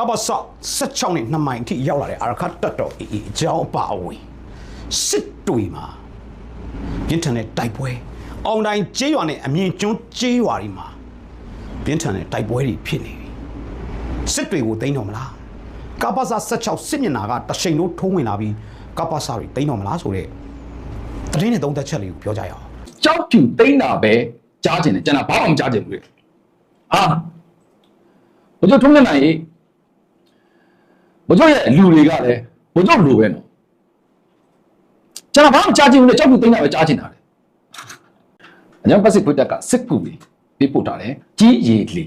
ကပ္ပစ16နဲ့2မိုင်အထိရောက်လာတဲ့အာရခတ်တက်တော်အေးအကြောင်းအပါအဝင်စစ်တွေမှာပြင်းထန်တဲ့တိုက်ပွဲအောင်တိုင်းကျေးရွာနဲ့အမြင့်ကျွန်းကျေးရွာတွေမှာပြင်းထန်တဲ့တိုက်ပွဲတွေဖြစ်နေပြီစစ်တွေကိုသိမ်းတော့မလားကပ္ပစ16စစ်မျက်နှာကတရှိန်လို့ထုံးဝင်လာပြီးကပ္ပစတွေသိမ်းတော့မလားဆိုတဲ့သတင်းနဲ့သုံးသက်ချက်လေးကိုပြောကြရအောင်ကြောက်ဖြူတိမ့်တာပဲကြားကျင်တယ်ကျွန်တော်ဘာမှမကြားကျင်ဘူးလေအာဘုကျော်ထုံးနေနိုင် ရေးဘုကျော်ရဲ့လူတွေကလည်းဘုကျော်လူပဲနော်ကျွန်တော်ဘာမှကြားကျင်ဘူးလေကြောက်ဖြူတိမ့်တာပဲကြားကျင်တာလေအញ្ញပတ်စစ်ခွတ်တက်ကစစ်ကူပြီးပေးပို့ထားတယ်ကြီးရည်လီ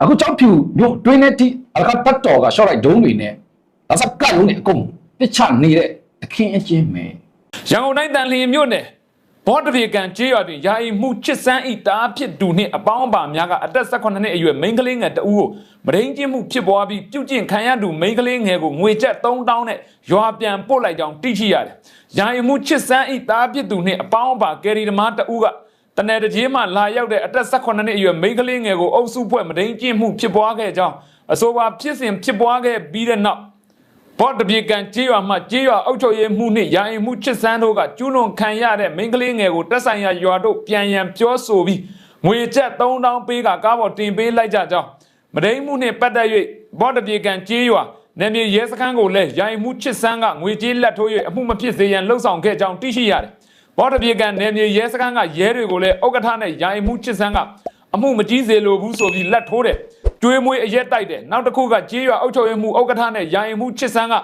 အခုကြောက်ဖြူမြို့တွင်းနဲ့တိအလကတတ်တော်ကရှော့လိုက်ဒုံးတွေနဲ့ဒါစကတ်လုံးနဲ့အကုန်ပစ်ချနေတဲ့အခင်းအကျင်းပဲရန်ကုန်တိုင်းတန်လျင်မြို့နယ် ဘောတပြေကန်ကျေးရွာတွင်ယာယီမှုချစ်စန်းဤတားဖြစ်သူနှင့်အပေါင်းအပါများကအသက်18နှစ်အရွယ်မိန်းကလေးငယ်တဦးကိုမရင်းချင်းမှုဖြစ်ပွားပြီးပြုတ်ကျင့်ခံရသူမိန်းကလေးငယ်ကိုငွေကျပ်3000နဲ့ရွာပြန်ပို့လိုက်ကြောင်းသိရှိရတယ်။ယာယီမှုချစ်စန်းဤတားဖြစ်သူနှင့်အပေါင်းအပါကယ်ရီဓမားတဦးကတနယ်တကြီးမှလာရောက်တဲ့အသက်18နှစ်အရွယ်မိန်းကလေးငယ်ကိုအုပ်စုဖွဲ့မရင်းချင်းမှုဖြစ်ပွားခဲ့ကြောင်းအဆိုပါဖြစ်စဉ်ဖြစ်ပွားခဲ့ပြီးတဲ့နောက် ဘော့တပြေကန်ကြေးရွာမှကြေးရွာအုပ်ချုပ်ရေးမှုနှင့်ရာရင်မှုချစ်စန်းတို့ကကျူးလွန်ခံရတဲ့မိန်းကလေးငယ်ကိုတက်ဆိုင်ရာရွာတို့ပြန်ရန်ပြောဆိုပြီးငွေကျပ်3000ပေးကကားပေါ်တင်ပေးလိုက်ကြကြောင်းမဒိန်မှုနှင့်ပတ်သက်၍ဘော့တပြေကန်ကြေးရွာနယ်မြေရဲစခန်းကိုလည်းရာရင်မှုချစ်စန်းကငွေကြေးလက်ထိုး၍အမှုမဖြစ်စေရန်လှုံ့ဆော်ခဲ့ကြောင်းသိရှိရတယ်။ဘော့တပြေကန်နယ်မြေရဲစခန်းကရဲတွေကိုလည်းဥက္ကဋ္ဌနဲ့ရာရင်မှုချစ်စန်းကအမှုမကြီးစေလိုဘူးဆိုပြီးလက်ထိုးတယ်။ ကျွေးမွေးအရက်တိုက်တယ်။နောက်တစ်ခုကကြေးရွာအုပ်ချုပ်ရေးမှုဥက္ကဋ္ဌနဲ့ရာရင်မှုချစ်စန်းက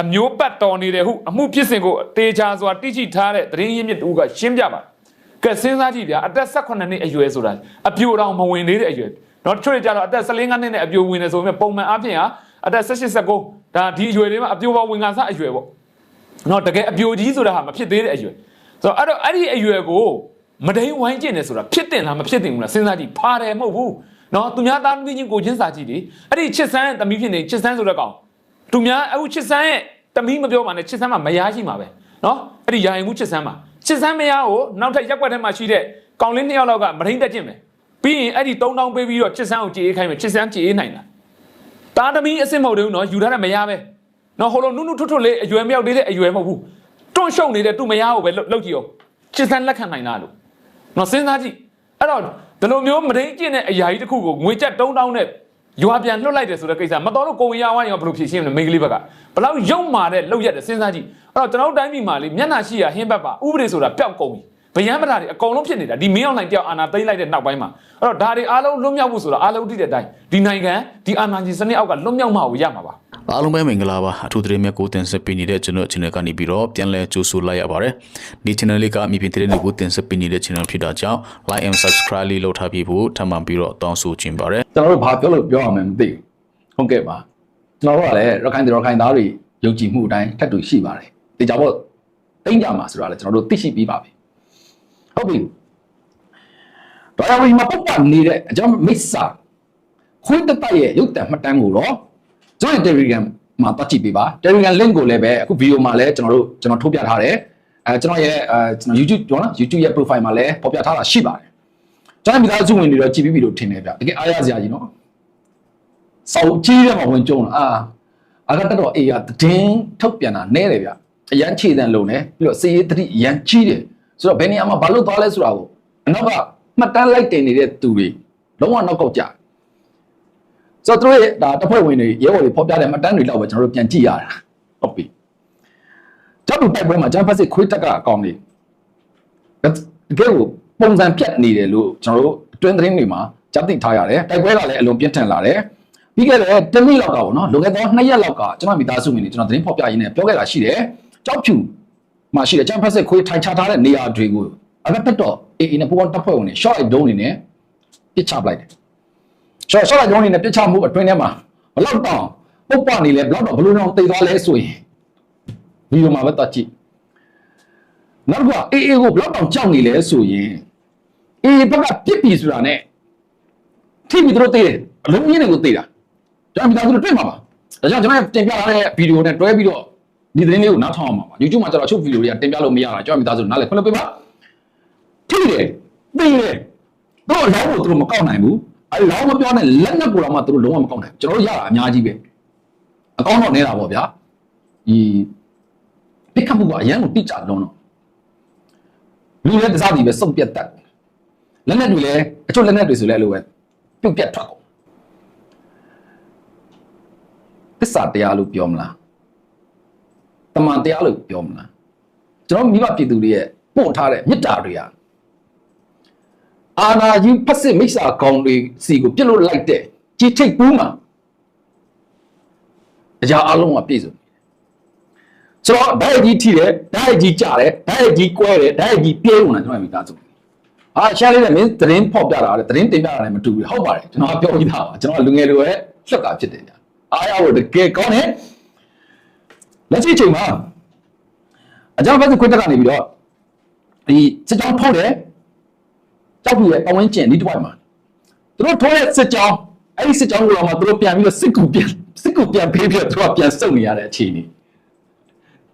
အမျိုးပတ်တော်နေတယ်ဟုအမှုဖြစ်စဉ်ကိုတေချာစွာတိကျထားတဲ့သတင်းရင်းမြစ်တူကရှင်းပြပါတယ်။ကဲစဉ်းစားကြည့်ဗျာအသက်18နှစ်အရွယ်ဆိုတာအပြိုတော်မဝင်သေးတဲ့အရွယ်။တော့တချို့တွေကြတော့အသက်14နှစ်နဲ့အပြိုဝင်နေဆိုပေမဲ့ပုံမှန်အဖြစ်ဟာအသက်16 19ဒါဒီအရွယ်တွေမှာအပြိုပေါ်ဝင်ကစားအရွယ်ပေါ့။နော်တကယ်အပြိုကြီးဆိုတာဟာမဖြစ်သေးတဲ့အရွယ်။ဆိုတော့အဲ့တော့အဲ့ဒီအရွယ်ကိုမဒိန်ဝိုင်းကျင်နေဆိုတာဖြစ်တင်လားမဖြစ်တင်ဘူးလားစဉ်းစားကြည့်ဖာတယ်မဟုတ်ဘူး။ နော်သူများသားသမီးချင်းကိုချင်းစာကြည့်လေအဲ့ဒီချစ်ဆန်းသမီးဖြစ်နေချစ်ဆန်းဆိုတဲ့ကောင်သူများအခုချစ်ဆန်းရဲ့သမီးမပြောပါနဲ့ချစ်ဆန်းမှာမရရှိမှာပဲနော်အဲ့ဒီယာရင်မှုချစ်ဆန်းမှာချစ်ဆန်းမရကိုနောက်ထပ်ရက်ွက်ထဲမှာရှိတဲ့ကောင်လေးနှစ်ယောက်လောက်ကမထိန်တက်ခြင်းပဲပြီးရင်အဲ့ဒီ၃တောင်းပေးပြီးတော့ချစ်ဆန်းကိုကြည်အေးခိုင်းမယ်ချစ်ဆန်းကြည်အေးနိုင်လားတာသမီးအစစ်မဟုတ်ဘူးနော်ယူထားတဲ့မရပဲနော်ဟိုလိုနုနုထွတ်ထွတ်လေးအရွယ်မရောက်သေးတဲ့အရွယ်မဟုတ်ဘူးတွန့်ရှုံနေတဲ့သူ့မရကိုပဲလောက်ကြည့်အောင်ချစ်ဆန်းလက်ခံနိုင်လားလို့နော်စဉ်းစားကြည့် အဲ့တော့ဒီလိုမျိုးမထိန်ကျင့်တဲ့အရာကြီးတစ်ခုကိုငွေကျပ်3000နဲ့ရွာပြန်လွတ်လိုက်တယ်ဆိုတဲ့ကိစ္စမတော်လို့ကိုဝင်ရဝိုင်းရောဘယ်လိုဖြေရှင်းမလဲမိန်းကလေးဘက်ကဘလောက်ရုံမာတဲ့လောက်ရက်တယ်စဉ်းစားကြည့်အဲ့တော့ကျွန်တော်တို့တိုင်းပြည်မှာလေမျက်နှာရှိရဟင်းဘက်ပါဥပဒေဆိုတာပျောက်ကုန်ပြီဗျယံပဒါတွေအကုန်လုံးဖြစ်နေတာဒီမင်းအောင်လှိုင်တယောက်အာဏာသိမ်းလိုက်တဲ့နောက်ပိုင်းမှာအဲ့တော့ဒါတွေအားလုံးလွတ်မြောက်ဖို့ဆိုတာအားလုံးသိတဲ့အတိုင်းဒီနိုင်ငံဒီအာဏာရှင်စနစ်အောက်ကလွတ်မြောက်မှာကိုရမှာပါ အားလုံးပဲမင်္ဂလာပါအထူးသတင်းမြတ်ကိုတင်ဆက်ပေးနေတဲ့ကျွန်တော် channel ကနေပြီးတော့ပြန်လည်ကြိုဆိုလိုက်ရပါတယ်ဒီ channel လေးကမြေပြင်သတင်းတွေကိုတင်ဆက်ပေးနေတဲ့ channel ဖြစ်တာကြောင့် like and subscribe လေးလုပ်ထားပြီးဖို့ထပ်မံပြီးတော့တောင်းဆိုချင်ပါတယ်ကျွန်တော်တို့ဘာပြောလို့ပြောရမှန်းမသိဘူးဟုတ်ကဲ့ပါကျွန်တော်တို့ကလည်းရခိုင်တွေရခိုင်သားတွေယုံကြည်မှုအတိုင်းထပ်တူရှိပါတယ်ဒီကြောင့်မို့တိမ့်ကြမှာဆိုတာလည်းကျွန်တော်တို့သိရှိပြီးပါပြီဟုတ်ပြီတော်ရဝီမှာပုတ်ပတ်နေတဲ့အကြောင်းမိစ္ဆာခွင့်တတရဲ့ရုပ်တံမှတ်တမ်းကိုတော့ ကျွန်တော် Telegram မှာပတ်ကြည့်ပေးပါ Telegram link ကိုလည်းပဲအခု video မှာလည်းကျွန်တော်တို့ကျွန်တော်ထုတ်ပြထားတယ်အဲကျွန်တော်ရဲ့အဲကျွန်တော် YouTube ပြောနော် YouTube ရဲ့ profile မှာလည်းပေါ်ပြထားတာရှိပါတယ်ကျွန်တော်မိသားစုဝင်တွေတော့ကြည့်ပြီးပြီလို့ထင်တယ်ဗျတကယ်အားရစရာကြီးနော်စောက်ကြီးတဲ့မှာဝင်ကြုံလာအာအကတက်တော့အေးရတည်င်းထုတ်ပြန်တာနဲတယ်ဗျအရန်ခြေတန်လုံးတယ်ပြီးတော့စေရေးတတိအရန်ကြီးတယ်ဆိုတော့ဘယ်နေရာမှာဘာလို့သွားလဲဆိုတာကိုအနောက်ကမှတ်တမ်းလိုက်တင်နေတဲ့သူတွေလုံးဝနောက်ကောက်ကြ ဆိုတော့သူတို့ရဲ့ဒါတပ်ဖွဲ့ဝင်တွေရဲဘော်တွေဖော်ပြတဲ့မှတ်တမ်းတွေလောက်ပဲကျွန်တော်တို့ပြန်ကြည့်ရတာဟုတ်ပြီကျောက်တူတိုက်ပွဲမှာဂျမ်ဖတ်စစ်ခွေးတက်ကအကောင်လေးတကယ်ကိုပုံစံပြတ်နေတယ်လို့ကျွန်တော်တို့အတွင်းသတင်းတွေမှာကြားသိထားရတယ်တိုက်ပွဲကလည်းအလွန်ပြင်းထန်လာတယ်ပြီးခဲ့တဲ့တနေ့လောက်ကပေါ့နော်လွန်ခဲ့သော2ရက်လောက်ကကျွန်တော်မိသားစုဝင်တွေကျွန်တော်သတင်းဖော်ပြရင်းနဲ့ပြောခဲ့တာရှိတယ်ကြောက်ဖြူမှာရှိတဲ့ချမ်ဖက်စစ်ခွေးထိုင်ချထားတဲ့နေရာတွေကိုအကတက်တော့အေးအေးနဲ့ပူပေါင်းတပ်ဖွဲ့ဝင်တွေ short ဒုံးနေနဲ့ပစ်ချပလိုက်တယ် short short ဒုံးနေနဲ့ပစ်ချမှုအတွင်းထဲမှာဘလောက်တောင်ပုတ်ပနေလဲဘလောက်တော့ဘလို့တော့တိတ်သွားလဲဆိုရင်ဗီဒီယိုမှာပဲတတ်ကြည့်နောက်ကအေးအေးကိုဘလောက်တောင်ကြောက်နေလဲဆိုရင်အေးဘက်ကပြစ်ပြီဆိုတာနဲ့ထိပြီးတို့သေးတယ်အလုံးကြီးတွေကိုသေးတာကျွန်တော်မိသားစုတို့တွေ့မှာပါဒါကြောင့်ကျွန်တော်တင်ပြထားတဲ့ဗီဒီယိုနဲ့တွဲပြီးတော့ဒီသတင်းလေးကိုနားထောင်အောင်ပါ YouTube မှာကျတော့ချုပ်ဗီဒီယိုတွေကတင်ပြလို့မရတာကျွန်တော်မိသားစုနားလည်ခွင့်လုပ်ပေးပါထိတယ်သိတယ်တို့အလောင်းကိုတို့မကောက်နိုင်ဘူး အဲလောင်းမပြောနဲ့လက်နက်ကိုတော့မှသူတို့လုံးဝမကောင်းနိုင်ဘူးကျွန်တော်တို့ရတာအများကြီးပဲအကောင်းတော့နေတာပေါ့ဗျာဒီပြစ်ခတ်မှုကအရန်ကိုတိကျလုံးတော့လူလည်းတစားစီပဲစုပ်ပြတ်တတ်လက်နက်တွေလည်းအချို့လက်နက်တွေဆိုလည်းအဲ့လိုပဲပြုတ်ပြတ်ထွက်ကုန်သစ္စာတရားလို့ပြောမလားတမန်တရားလို့ပြောမလားကျွန်တော်မိဘပြည်သူတွေရဲ့ပို့ထားတဲ့မေတ္တာတွေက အာနာကြီးဖက်စစ်မိစ္ဆာကောင်တွေစီကိုပြစ်လို့လိုက်တဲ့ကြည်ထိတ်ပူးမှာအရာအလုံးကပြည့်စုံဆိုတော့ဓာတ်ကြီးထိတယ်ဓာတ်ကြီးကြတယ်ဓာတ်ကြီးကွဲတယ်ဓာတ်ကြီးပြဲကုန်တယ်ကျွန်တော်မိသားစုအာရှားလေးနဲ့မင်းသတင်းဖောက်ပြတာလေသတင်းတင်ပြတာလည်းမတူဘူးဟုတ်ပါတယ်ကျွန်တော်ကပြောပြီးသားပါကျွန်တော်ကလူငယ်တွေရဲ့လှက်ကဖြစ်တယ်ညာအားရဖို့တကယ်ကောင်းတယ်လက်ရှိချိန်မှာအကြောင်းဘက်ခွတ်တက်ကနေပြီးတော့ဒီစစ်ကြောင်းထုတ်တယ် ကြောက်ပြရဲ့ပဝန်းကျင်ဒီတစ်ဝိုက်မှာသူတို့ထိုးတဲ့စစ်ကြောင်းအဲ့ဒီစစ်ကြောင်းကိုတော့မှသူတို့ပြန်ပြီးတော့စစ်ကူပြန်စစ်ကူပြန်ဖေးပြီးတော့သူတို့ကပြန်စုံနေရတဲ့အခြေအနေ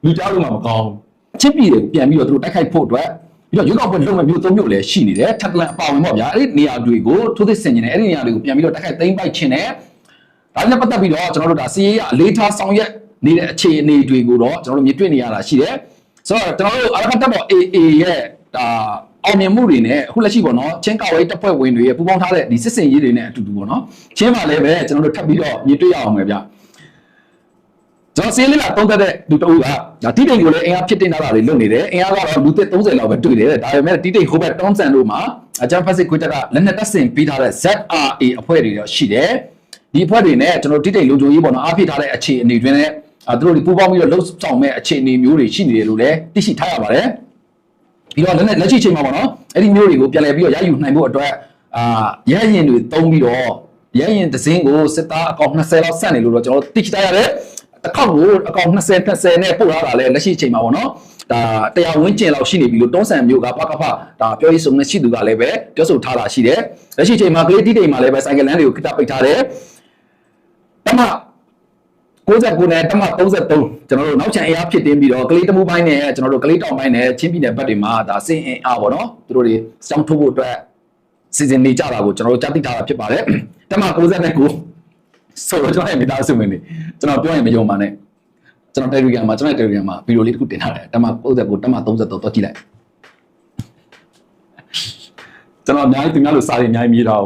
လူကြောက်လို့မှမကောင်းဘူးချစ်ပြည်တွေကိုပြန်ပြီးတော့သူတို့တိုက်ခိုက်ဖို့အတွက်ပြီးတော့ရွေးကောက်ပွဲလုပ်မဲ့မျိုးသုံးမျိုးလည်းရှိနေတယ်ထပ်တလန်အပါဝင်ပေါ့ဗျာအဲ့ဒီနေရာတွေကိုထိုးသစ်ဆင်ကျင်တယ်အဲ့ဒီနေရာတွေကိုပြန်ပြီးတော့တိုက်ခိုက်သိမ်းပိုက်ခြင်းနဲ့ဒါနဲ့ပတ်သက်ပြီးတော့ကျွန်တော်တို့ဒါစီးရေးရအလေးထားဆောင်ရွက်နေတဲ့အခြေအနေတွေကိုတော့ကျွန်တော်တို့မြင်တွေ့နေရတာရှိတယ်ဆိုတော့ကျွန်တော်တို့အရခတ်တပ်တော် AA ရဲ့ဒါ အောင်မြင်မှုတွေနဲ့အခုလက်ရှိပေါ့နော်ချင်းကာဝေးတပ်ဖွဲ့ဝင်တွေရဲ့ပူးပေါင်းထားတဲ့ဒီစစ်စင်ရေးတွေနဲ့အတူတူပေါ့နော်ချင်းပါလည်းပဲကျွန်တော်တို့ထပ်ပြီးတော့မြင်တွေ့ရအောင်ပဲဗျကျွန်တော်စီးလေးလာတုံးသက်တဲ့လူတအုပ်ကဒါတိတိတ်ကိုလည်းအင်အားဖြစ်တင်ထားတာတွေလုပ်နေတယ်အင်အားကတော့လူသစ်30လောက်ပဲတွေ့တယ်ဒါပေမဲ့တိတိတ်ဟိုဘက်တောင်းဆန်တို့မှာအကြမ်းဖက်စစ်ခွေးတပ်ကလက်နက်တပ်ဆင်ပေးထားတဲ့ ZRA အဖွဲ့တွေတော့ရှိတယ်ဒီအဖွဲ့တွေနဲ့ကျွန်တော်တိတိတ်လူကြိုရေးပေါ့နော်အားဖြစ်ထားတဲ့အခြေအနေတွင်လည်းအဲသူတို့ဒီပူးပေါင်းပြီးတော့လှုပ်ဆောင်မဲ့အခြေအနေမျိုးတွေရှိနေတယ်လို့လည်းသိရှိထားရပါတယ် ပြီးတော့လက်နက်လက်ရှိချိန်မှာပေါ့နော်အဲ့ဒီမျိုးတွေကိုပြန်လည်ပြီးတော့ရယူနိုင်ဖို့အတွက်အာရဟရင်တွေတုံးပြီးတော့ရဟရင်တစ်စင်းကိုစစ်သားအကောင့်20လောက်ဆက်နေလို့တော့ကျွန်တော်သိချထားရတယ်တစ်ခေါက်ကိုအကောင့်20 20နဲ့ပို့ထားတာလည်းလက်ရှိချိန်မှာပေါ့နော်ဒါတရားဝင်းကျင်လောက်ရှိနေပြီလို့တုံးဆန်မျိုးကပကဖဒါပြောရေးဆိုနေရှိသူကလည်းပဲပြောဆိုထားတာရှိတယ်လက်ရှိချိန်မှာကလေးတီးတိမ်မှာလည်းပဲစိုက်ကလန်းတွေကိုခိတပိတ်ထားတယ်တမ 69နဲ့တမ33ကျွန်တော်တို့နောက်ချန်အင်အားဖြစ်တင်းပြီးတော့ကလေးတမှုပိုင်းနဲ့ကျွန်တော်တို့ကလေးတောင်ပိုင်းနဲ့ချင်းပြည်နယ်ဘက်တွေမှာဒါစင်အင်အားပေါ့နော်သူတို့တွေစောင်းထုတ်ဖို့အတွက်စီစဉ်နေကြတာကိုကျွန်တော်တို့ကြားသိထားတာဖြစ်ပါတယ်တမ69ဆိုတော့ကျွန်တော်ရဲ့မိသားစုဝင်တွေကျွန်တော်ပြောရင်မယုံပါနဲ့ကျွန်တော် Telegram မှာကျွန်တော် Telegram မှာဗီဒီယိုလေးတစ်ခုတင်ထားတယ်တမ69တမ33တော့ကြည့်လိုက်ကျွန်တော်အများကြီးသူများလို့စာရီအများကြီးမြည်တော့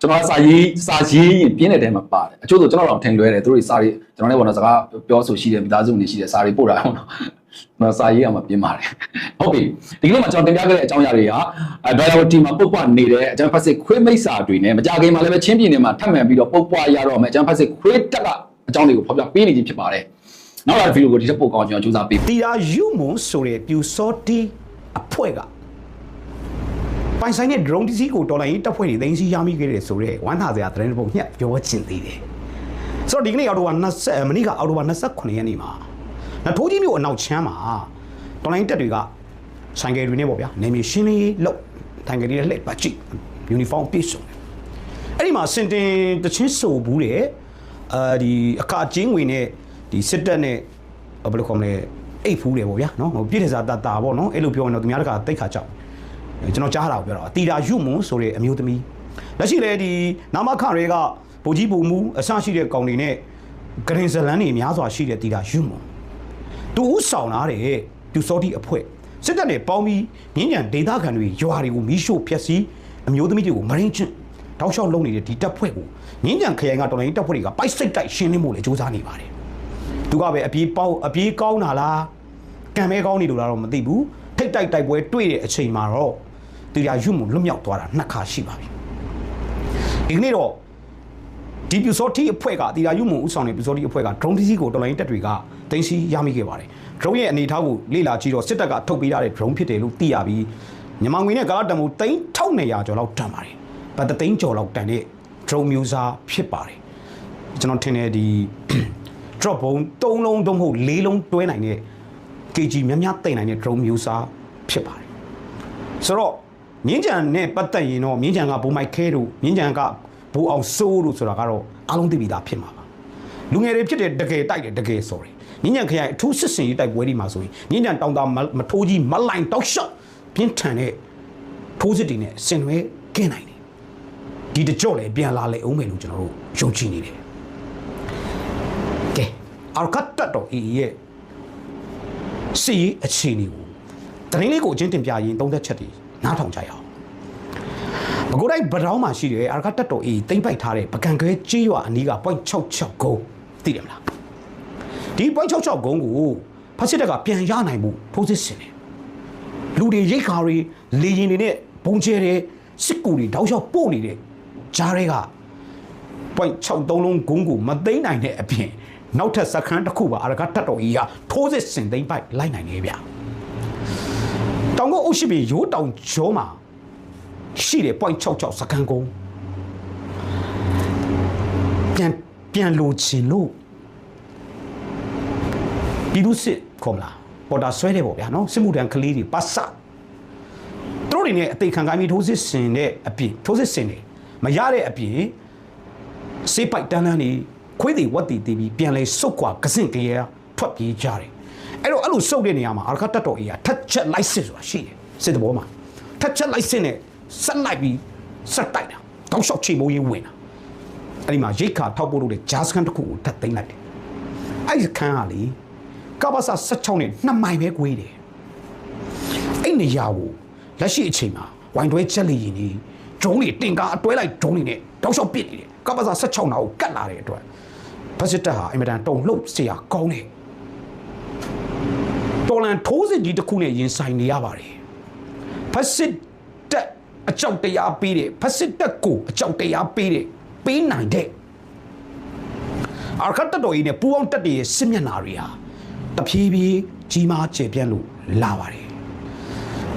ကျွန်တော်စာရေးစာရေးရင်ပြင်းတဲ့တဲမှာပါတယ်အချို့ဆိုကျွန်တော်တော့ထင်လွဲတယ်သူတို့စာရေးကျွန်တော်လည်းဘောနော်စကားပြောဆိုရှိတယ်မိသားစုနေရှိတယ်စာရေးပို့တာဟုတ်နော်ကျွန်တော်စာရေးအောင်မပြင်းပါတယ်ဟုတ်ပြီဒီကနေ့မှာကျွန်တော်တင်ပြခဲ့တဲ့အကြောင်းအရာတွေကအဲဒိုင်ယာဝတီမှာပုတ်ပွားနေတဲ့အကျန်းဖက်စစ်ခွေးမိတ်စာတွေနဲ့မကြခင်မှာလည်းပဲချင်းပြည်နယ်မှာထပ်မံပြီးတော့ပုတ်ပွားရတော့မယ်အကျန်းဖက်စစ်ခွေးတက်ကအကြောင်းတွေကိုဖော်ပြပေးနေခြင်းဖြစ်ပါတယ်နောက်လာဗီဒီယိုကိုဒီထက်ပိုကောင်းကျွန်တော်ကြိုးစားပေးတီရာယူမွန်ဆိုတဲ့ပြူစောတီအဖွဲ့က ပိုင်ဆိုင်တဲ့ drone တစ်စီးကိုတော်လိုင်းရေးတပ်ဖွဲ့တွေသိမ်းဆည်းရမိခဲ့တဲ့ဆိုတော့ဝမ်းသာစရာသတင်းတစ်ပုဒ်ညက်ပြောချင်သေးတယ်ဆိုတော့ဒီကနေ့အော်တိုဘာ20မနေ့ကအော်တိုဘာ29ရက်နေ့မှာနထိုးကြီးမြို့အနောက်ချမ်းမှာတော်လိုင်းတပ်တွေကဆိုင်ကယ်တွေနဲ့ပေါ့ဗျာနေမြေရှင်းလင်းရေးလုပ်တိုင်ကယ်တွေနဲ့လှည့်ပတ်ကြည့်ယူနီဖောင်းပြည့်စုံတယ်အဲ့ဒီမှာစင်တင်တချင်းဆိုဘူးတဲ့အာဒီအခါကျင်းဝင်နဲ့ဒီစစ်တပ်နဲ့ဘယ်လိုခေါ်မလဲအိတ်ဖူးတယ်ပေါ့ဗျာနော်ဟိုပြည့်တစားတာတာပေါ့နော်အဲ့လိုပြောရင်တော့သူများတကတိတ်ခါကြောက် ကျွန်တော်ကြားတာကိုပြောတာတီတာယူမွန်ဆိုတဲ့အမျိုးသမီးလက်ရှိလေဒီနာမခတွေကဗိုလ်ကြီးဗိုလ်မူအဆရှိတဲ့ကောင်တွေနဲ့ဂရင်ဇလန်တွေများစွာရှိတဲ့တီတာယူမွန်သူဥဆောင်လာတဲ့သူစောတိအဖွဲ့စစ်တပ်နဲ့ပေါင်းပြီးမြင်းညံဒေသခံတွေရွာတွေကိုမီးရှို့ဖျက်ဆီးအမျိုးသမီးတွေကိုမရင်းချင်းတောက်လျှောက်လုပ်နေတဲ့ဒီတပ်ဖွဲ့ကိုမြင်းညံခရိုင်ကတော်လိုင်းတပ်ဖွဲ့တွေကပိုက်စိတ်တိုက်ရှင်းလင်းဖို့လေစ조사နေပါတယ်သူကပဲအပြေးပေါက်အပြေးကောင်းတာလားကံမဲကောင်းနေလို့လားတော့မသိဘူးထိတ်တိုက်တိုက်ပွဲတွေ့တဲ့အချိန်မှာတော့ တီရာယူမလွတ်မြောက်သွားတာနှစ်ခါရှိပါပြီဒီကနေ့တော့ဒီပြူစောတီအဖွဲ့ကတီရာယူမဦးဆောင်တဲ့ပြူစောတီအဖွဲ့က drone တစ်စီးကိုတော်လိုင်းတက်တွေကတင်စီရမိခဲ့ပါတယ် drone ရဲ့အနေအထားကိုလေ့လာကြည့်တော့စစ်တပ်ကထုတ်ပေးရတဲ့ drone ဖြစ်တယ်လို့သိရပြီးမြန်မာငွေနဲ့ကာလတန်ဖိုး3900ကျော်လောက်တန်ပါတယ်ဗတ်သိန်းကျော်လောက်တန်တဲ့ drone မျိုးစားဖြစ်ပါတယ်ကျွန်တော်ထင်တယ်ဒီ drop ဘုံ3လုံးသုံးဖို့4လုံးတွဲနိုင်တဲ့ kg များများတိတ်နိုင်တဲ့ drone မျိုးစားဖြစ်ပါတယ်ဆိုတော့ မြင်းကြံနဲ့ပတ်သက်ရင်တော့မြင်းကြံကဘိုးမိုက်ခဲတို့မြင်းကြံကဘိုးအောင်စိုးတို့ဆိုတာကတော့အားလုံးသိပြီးသားဖြစ်မှာပါလူငယ်တွေဖြစ်တဲ့တကယ်တိုက်တယ်တကယ် sorry မြင်းကြံခရိုင်အထူးစစ်စင်ရေးတိုက်ပွဲဒီမှာဆိုရင်မြင်းကြံတောင်တာမထိုးကြီးမလိုင်တောက်ရှော့ပြင်းထန်တဲ့ထိုးစစ်တွေနဲ့ဆင်နွှဲကင်းနိုင်တယ်ဒီတကြော့လည်းပြန်လာလေအောင်မယ်လို့ကျွန်တော်တို့ယုံကြည်နေတယ်ကဲအာကတ်တတ်တော်အေးရဲ့စီရေးအခြေအနေကိုတရင်လေးကိုအချင်းတင်ပြရင်သုံးသက်ချက်တွေ နားထောင်ကြရအောင်မကိုတိုင်းဗတောင်းမှာရှိတယ်အာကတ်တတ်တော်အေးတိမ့်ပိုက်ထားတဲ့ပကံကဲကြေးရွာအနီးက .66 ကုန်းသိတယ်မလားဒီ .66 ကုန်းကိုဖက်စစ်တပ်ကပြန်ရနိုင်မှုထိုးစစ်ဆင်တယ်လူတွေရိတ်ခါတွေလေရင်တွေနဲ့ဘုံကျဲတဲ့စစ်ကူတွေတောက်လျှောက်ပို့နေတဲ့ဂျားတွေက .63 လုံးဂုံးကိုမသိမ့်နိုင်တဲ့အပြင်နောက်ထပ်စခန်းတစ်ခုပါအရကတတ်တော်ကြီးကထိုးစစ်ဆင်သိမ့်ပိုက်လိုက်နိုင်နေဗျ တောင်ကုန်းအုပ်ရှိပြီရိုးတောင်ကျောမှာရှိတယ် .66 စခန်းကုန်းပြန်ပြန်လိုချင်လို့ပြည်သူစစ်ခေါ်မလားပေါ်တာဆွဲတယ်ပေါ့ဗျာနော်စစ်မှုထမ်းကလေးတွေပတ်စသူတို့တွေနဲ့အသေးခံကိုင်းပြီးထိုးစစ်ဆင်တဲ့အပြင်ထိုးစစ်ဆင်တယ်မရတဲ့အပြင်စေးပိုက်တန်းတန်းနေခွေးတွေဝတ်တီတီပြီးပြန်လဲစုတ်ကွာကစင့်ကြရထွက်ပြေးကြတယ် အဲ့လိုစုပ်တဲ့နေရာမှာအာရခတက်တော်ကြီးကထက်ချက်လိုက်စစ်ဆိုတာရှိတယ်စစ်တဘောမှာထက်ချက်လိုက်စစ်နဲ့ဆက်လိုက်ပြီးဆက်တိုက်တာတောက်လျှောက်ချိန်မိုးရင်းဝင်တာအဲ့ဒီမှာရိတ်ခါထောက်ပို့လို့တဲ့ဂျာစကန်တစ်ခုကိုထပ်သိမ်းလိုက်တယ်အဲ့ဒီခန်းကလေကဘာစာ16နဲ့2မိုင်ပဲကွေးတယ်အဲ့နေရာကိုလက်ရှိအချိန်မှာဝိုင်တွဲချက်လေရင်ကြီးဒရုန်းတွေတင်ကားအတွဲလိုက်ဒရုန်းတွေနဲ့တောက်လျှောက်ပစ်နေတယ်ကဘာစာ16နာကိုကတ်လာတဲ့အတွက်ဘတ်စစ်တပ်ဟာအင်မတန်တုံလှုပ်စရာကောင်းတယ် တော်လန်ထိုးစစ်ကြီးတစ်ခုနဲ့ရင်ဆိုင်နေရပါတယ်ဘတ်စစ်တပ်အကြောက်တရားပေးတယ်ဘတ်စစ်တပ်ကိုအကြောက်တရားပေးတယ်ပေးနိုင်တဲ့အာခတ်တတော်ကြီးနဲ့ပူအောင်တက်တဲ့စစ်မျက်နာတွေဟာတဖြည်းဖြည်းကြီးမားကျယ်ပြန့်လို့လာပါတယ်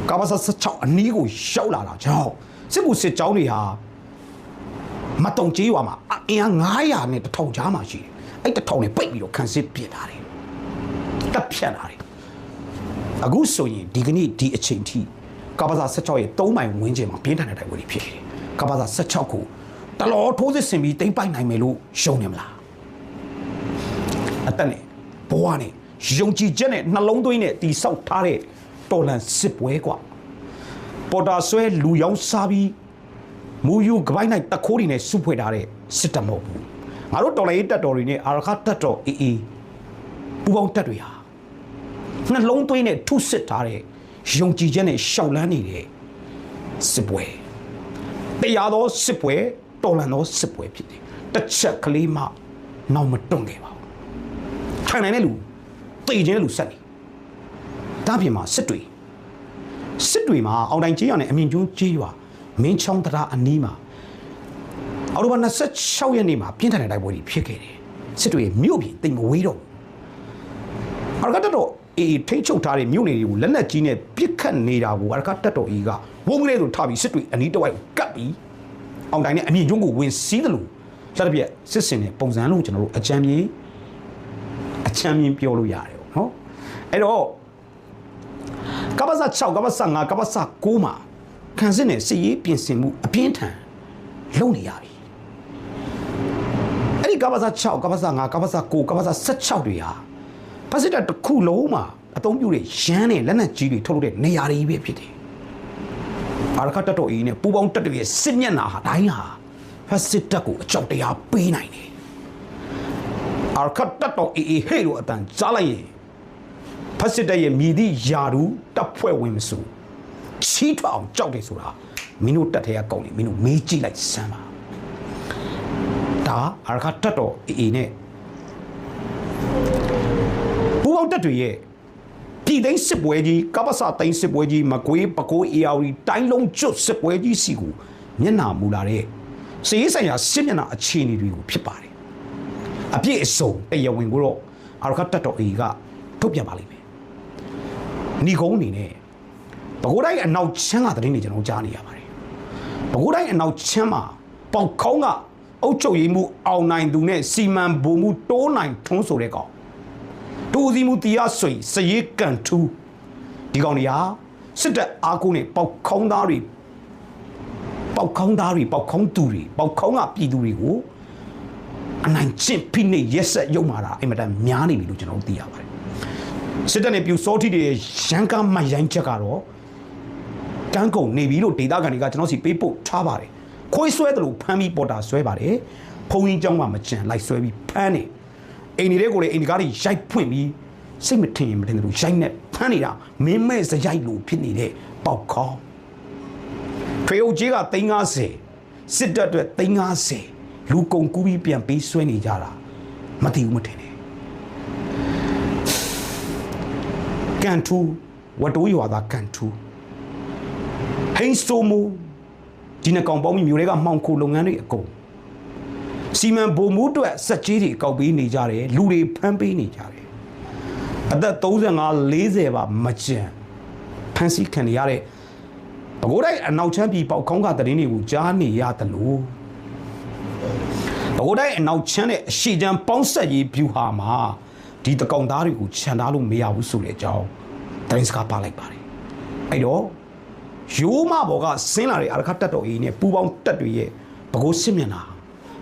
ကာဘာစာ16အနီးကိုရှောက်လာတာကြောင့်စစ်ကူစစ်ကြောင်းတွေဟာမတုံကြီးရွာမှာအင်အား900နဲ့တစ်ထောင်ကြားမှာရှိတယ်။အဲ့တစ်ထောင်နဲ့ပိတ်ပြီးတော့ခံစစ်ပြစ်ထားတယ်။တပ်ဖြတ်လာတယ်။ အခုဆိုရင်ဒီကနေ့ဒီအချိန်ထိကပ္ပစာ16ရဲ့3မိုင်ဝန်းကျင်မှာပြင်းထန်တဲ့တိုက်ပွဲတွေဖြစ်နေတယ်။ကပ္ပစာ16ကိုတလောထိုးစစ်ဆင်ပြီးတိမ့်ပိုက်နိုင်မယ်လို့ရှုံနေမလား။အတက်နဲ့ဘဝနဲ့ယုံကြည်ချက်နဲ့နှလုံးသွင်းနဲ့တီဆောက်ထားတဲ့တော်လန်စစ်ပွဲကွာ။ပေါ်တာဆွဲလူရောင်းစားပြီးမူယူကပိုင်းနိုင်တခိုးတွေနဲ့စုဖွဲ့ထားတဲ့စစ်တပ်မဟုတ်ဘူးငါတို့တော်လိုင်းတပ်တော်တွေနဲ့အာရခတပ်တော်အေးအေးပူပေါင်းတပ်တွေဟာ နှလုံးသွင်းနဲ့ထုစစ်ထားတဲ့ယုံကြည်ချက်နဲ့ရှောက်လန်းနေတဲ့စစ်ပွဲတရားသောစစ်ပွဲတော်လန်သောစစ်ပွဲဖြစ်တယ်တစ်ချက်ကလေးမှနောက်မတွန့်ခဲ့ပါဘူးထိုင်နိုင်တဲ့လူတေခြင်းတဲ့လူဆက်နေဒါပြင်မှာစစ်တွေစစ်တွေမှာအောင်တိုင်ကျေးရွာနဲ့အမြင့်ကျွန်းကျေးရွာမင်းချောင်းတရားအနီးမှာအော်တိုဘာ26ရက်နေ့မှာပြင်းထန်တဲ့တိုက်ပွဲတွေဖြစ်ခဲ့တယ်စစ်တွေမြို့ပြင်တိမ်မဝေးတော့ဘူးအရကတတော် အေးထိတ်ချုပ်ထားတဲ့မြို့နယ်တွေကိုလက်နက်ကြီးနဲ့ပစ်ခတ်နေတာကိုအရကတတော်အေးကဝုန်းကလေးဆိုထားပြီးစစ်တွေအနီးတစ်ဝိုက်ကတ်ပြီးအောင်တိုင်နဲ့အမြင့်ကျွန်းကိုဝင်စီးတယ်လို့လက်တစ်ပြက်စစ်စင်တဲ့ပုံစံလို့ကျွန်တော်တို့အကြံပြေအချမ်းမြင်ပြောလို့ရတယ်ပေါ့နော်အဲ့တော့ကပ္ပစ6ကပ္ပစ5ကပ္ပစ9မှာခံစစ်နဲ့စစ်ရေးပြင်ဆင်မှုအပြင်းထန်လုပ်နေရပြီအဲ့ဒီကပ္ပစ6ကပ္ပစ5ကပ္ပစ9ကပ္ပစ16တွေဟာ ဖက်စစ်တပ်တစ်ခုလုံးမှာအသုံးပြုတဲ့ရန်နဲ့လက်နက်ကြီးတွေထုတ်လုပ်တဲ့နေရာတွေပဲဖြစ်တယ်အာရခတ်တပ်တော်အီးနဲ့ပူပေါင်းတပ်တွေရဲ့စစ်မျက်နှာဟာတိုင်းဟာဖက်စစ်တပ်ကိုအကြောက်တရားပေးနိုင်တယ်အာရခတ်တပ်တော်အီးဟဲ့လို့အတန်ကြားလိုက်ရင်ဖက်စစ်တပ်ရဲ့မြည်သည့်ယာဒူတပ်ဖွဲ့ဝင်မစုချီးထွအောင်ကြောက်တယ်ဆိုတာမင်းတို့တက်ထဲကကောင်းနေမင်းတို့မေးကြည့်လိုက်စမ်းပါဒါအာရခတက်တော်အေအေနဲ့ပူပေါင်း တက်တွေရဲ့ပြည်သိမ်းစစ်ပွဲကြီးကပ္ပစသိမ်းစစ်ပွဲကြီးမကွေးပကိုးအေယာဝတီတိုင်းလုံးကျွတ်စစ်ပွဲကြီးစီကိုမျက်နှာမူလာတဲ့စီးဆိုင်ရာစစ်မျက်နှာအခြေအနေတွေကိုဖြစ်ပါတယ်အပြည့်အစုံတရားဝင်ကိုတော့အာရခတက်တော်အေကထုတ်ပြန်ပါလိမ့်မယ်ညီကုန်းအနေနဲ့ပဲခူးတိုင်းအနောက်ချမ်းကသတင်းတွေကျွန်တော်ကြားနေရပါတယ်ပဲခူးတိုင်းအနောက်ချမ်းမှာပေါက်ခေါင်းကအုတ်ချုပ်ရည်မှုအောင်နိုင်သူနဲ့စီမံဘုံမှုတိုးနိုင်ထုံးဆိုတဲ့ကောင် တိုးစီမှုတရားဆွေစရေကန်ထူးဒီကောင်တွေဟာစစ်တပ်အားကိုးနဲ့ပေါက်ခေါင်းသားတွေပေါက်ခေါင်းသားတွေပေါက်ခေါင်းသူတွေပေါက်ခေါင်းကပြည်သူတွေကိုအနိုင်ကျင့်ဖိနှိပ်ရက်ဆက်ရုံမာတာအင်မတန်များနေပြီလို့ကျွန်တော်သိရပါတယ်စစ်တပ်နဲ့ပြူစောတိတွေရန်ကားမှရိုင်းချက်ကတော့ကန်းကုန်နေပြီလို့ဒေတာကန်တွေကကျွန်တော်စီပေးပို့ထားပါတယ်ခွေးဆွဲတယ်လို့ဖမ်းပြီးပေါ်တာဆွဲပါတယ်ဖုံရင်းကြောင်းကမကြံလိုက်ဆွဲပြီးဖမ်းတယ် အိမ်ဒီတွေကိုလေအိမ်ဒီကားတွေရိုက်ဖွင့်ပြီးစိတ်မထင်ရင်မထင်တယ်လို့ရိုက်နဲ့ဖမ်းနေတာမင်းမဲ့စရိုက်လို့ဖြစ်နေတဲ့ပေါက်ခေါင်းထွေအုပ်ကြီးက350စစ်တပ်အတွက်350လူကုန်ကူးပြီးပြန်ပေးဆွဲနေကြတာမသိဘူးမထင်နဲ့ကန်ထူဝတိုးရွာသားကန်ထူဟိန်းဆိုမူဒီနကောင်ပေါင်းမျိုးတွေကမှောင်ခိုလုပ်ငန်းတွေအကုန် စီမံဘုံမှုအတွက်စက်ကြီးတွေကောက်ပေးနေကြတယ်လူတွေဖမ်းပေးနေကြတယ်အသက်35 40ပါမကျန်ဖမ်းဆီးခံရတဲ့ဘကိုးတိုင်းအနောက်ချမ်းပြည်ပေါက်ခေါင်းကတရင်တွေကိုကြားနေရတယ်လို့ဘကိုးတိုင်းအနောက်ချမ်းတဲ့အရှိချမ်းပေါင်းဆက်ရေးဗျူဟာမှာဒီတကောင်သားတွေကိုခြံထားလို့မရဘူးဆိုတဲ့အကြောင်းတိုင်းစကားပါလိုက်ပါတယ်အဲ့တော့ရိုးမဘော်ကဆင်းလာတဲ့အာရခတ်တက်တော်အေးနဲ့ပူပေါင်းတက်တွေရဲ့ဘကိုးစစ်မျက်နှာ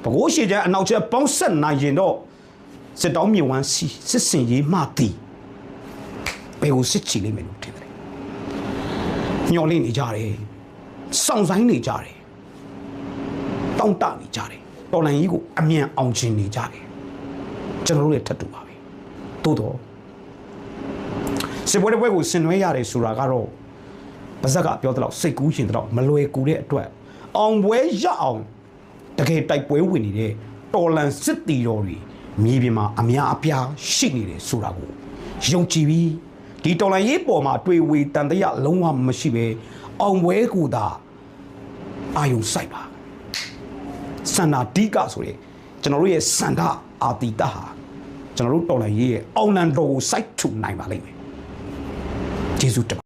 ဘကိုးရှိချမ်းအနောက်ချမ်းပေါင်းဆက်နိုင်ရင်တော့စစ်တောင်းမြေဝမ်းစီစစ်စင်ရေးမှတည်ဘယ်ကိုစစ်ချီလိမ့်မယ်လို့ထင်တယ်ညှော်လင့်နေကြတယ်စောင့်ဆိုင်နေကြတယ်တောင့်တနေကြတယ်တော်လန်ကြီးကိုအမြန်အောင်ချင်နေကြတယ်ကျွန်တော်တို့ရဲ့ထပ်တူပါပဲတိုးတော့စစ်ပွဲတစ်ပွဲကိုဆင်နွှဲရတယ်ဆိုတာကတော့ပါဇက်ကပြောတဲ့လောက်စိတ်ကူးရှင်တဲ့လောက်မလွယ်ကူတဲ့အတွက်အောင်ပွဲရအောင် တကယ်တိုက်ပွဲဝင်နေတဲ့တော်လန်စစ်တီတော်တွေမြေပြင်မှာအများအပြားရှိနေတယ်ဆိုတာကိုယုံကြည်ပြီးဒီတော်လန်ရေးပေါ်မှာတွေ့ဝေတန်တရလုံးဝမရှိပဲအောင်ပွဲကိုသာအာယုံစိုက်ပါစန္ဒာတိကဆိုရဲကျွန်တော်တို့ရဲ့စန္ဒအာတိတဟာကျွန်တော်တို့တော်လိုင်းရေးရဲ့အောင်လန်တော်ကိုစိုက်ထုနိုင်ပါလိမ့်မယ်ကျေးဇူးတင်ပါ